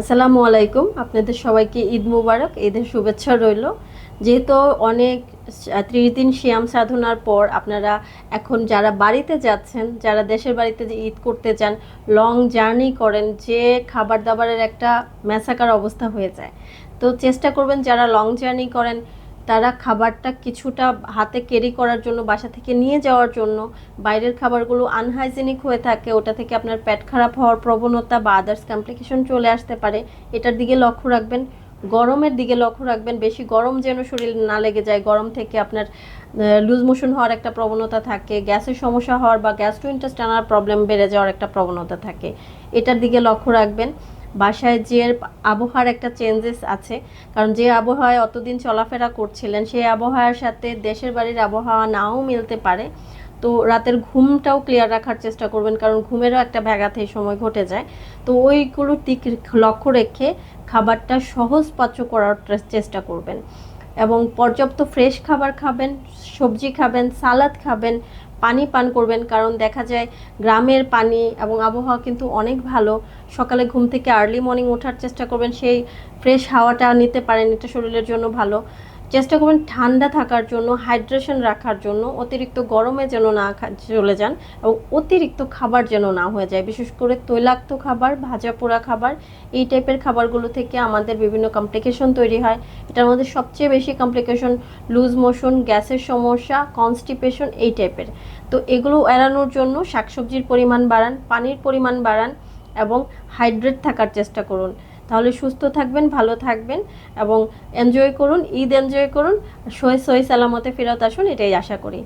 আসসালামু আলাইকুম। আপনাদের সবাইকে ঈদ মুবারক, ঈদের শুভেচ্ছা রইল। যেহেতু অনেক ত্রিশ দিন শ্যাম সাধনার পর আপনারা এখন যারা বাড়িতে যাচ্ছেন, যারা দেশের বাড়িতে যে ঈদ করতে চান লং জার্নি করেন, যে খাবার দাবারের একটা মেসাকার অবস্থা হয়ে যায়। তো চেষ্টা করবেন যারা লং জার্নি করেন তারা খাবারটা কিছুটা হাতে ক্যারি করার জন্য, বাসা থেকে নিয়ে যাওয়ার জন্য, বাইরের খাবারগুলো আনহাইজেনিক হয়ে থাকে, ওটা থেকে আপনার পেট খারাপ হওয়ার প্রবণতা বা আদার্স কমপ্লিকেশন চলে আসতে পারে। এটার দিকে লক্ষ্য রাখবেন। গরমের দিকে লক্ষ্য রাখবেন। বেশি গরম যেন শরীর না লেগে যায়। গরম থেকে আপনার লুজ মোশন হওয়ার একটা প্রবণতা থাকে। গ্যাসের সমস্যা হওয়ার বা গ্যাস্ট্রো ইন্টেস্টাইনাল প্রবলেম বেড়ে যাওয়ার একটা প্রবণতা থাকে। এটার দিকে লক্ষ্য রাখবেন। বাসায় যে আবহাওয়ার একটা চেঞ্জেস আছে, কারণ যে আবহাওয়ায় অতদিন চলাফেরা করছিলেন, সেই আবহাওয়ার সাথে দেশের বাড়ির আবহাওয়া নাও মিলতে পারে। তো রাতের ঘুমটাও ক্লিয়ার রাখার চেষ্টা করবেন, কারণ ঘুমেরও একটা ব্যাঘাত এই সময় ঘটে যায়। তো ওইগুলোর দিক লক্ষ্য রেখে খাবারটা সহজপাচ্য করার চেষ্টা করবেন। এবং পর্যাপ্ত ফ্রেশ খাবার খাবেন, সবজি খাবেন, সালাদ খাবেন, পানি পান করবেন, কারণ দেখা যায় গ্রামের পানি এবং আবহাওয়া কিন্তু অনেক ভালো। সকালে ঘুম থেকে আর্লি মর্নিং ওঠার চেষ্টা করবেন, সেই ফ্রেশ হাওয়াটা নিতে পারেন, এটা শরীরের জন্য ভালো। চেষ্টা করবেন ঠান্ডা থাকার জন্য হাইড্রেশন রাখার জন্য, অতিরিক্ত গরমে যেন না চলে যান এবং অতিরিক্ত খাবার যেন না হয়ে যায়। বিশেষ করে তৈলাক্ত খাবার, ভাজা পোড়া খাবার, এই টাইপের খাবারগুলো থেকে আমাদের বিভিন্ন কমপ্লিকেশন তৈরি হয়। এটার মধ্যে সবচেয়ে বেশি কমপ্লিকেশন লুজ মোশন গ্যাসের সমস্যা কনস্টিপেশন এই টাইপের তো এগুলো এড়ানোর জন্য শাকসবজির পরিমাণ বাড়ান, পানির পরিমাণ বাড়ান এবং হাইড্রেট থাকার চেষ্টা করুন। তাহলে সুস্থ থাকবেন, ভালো থাকবেন এবং এনজয় করুন, ঈদ এনজয় করুন সই সহি সালামতে ফেরত আসুন, এটাই আশা করি।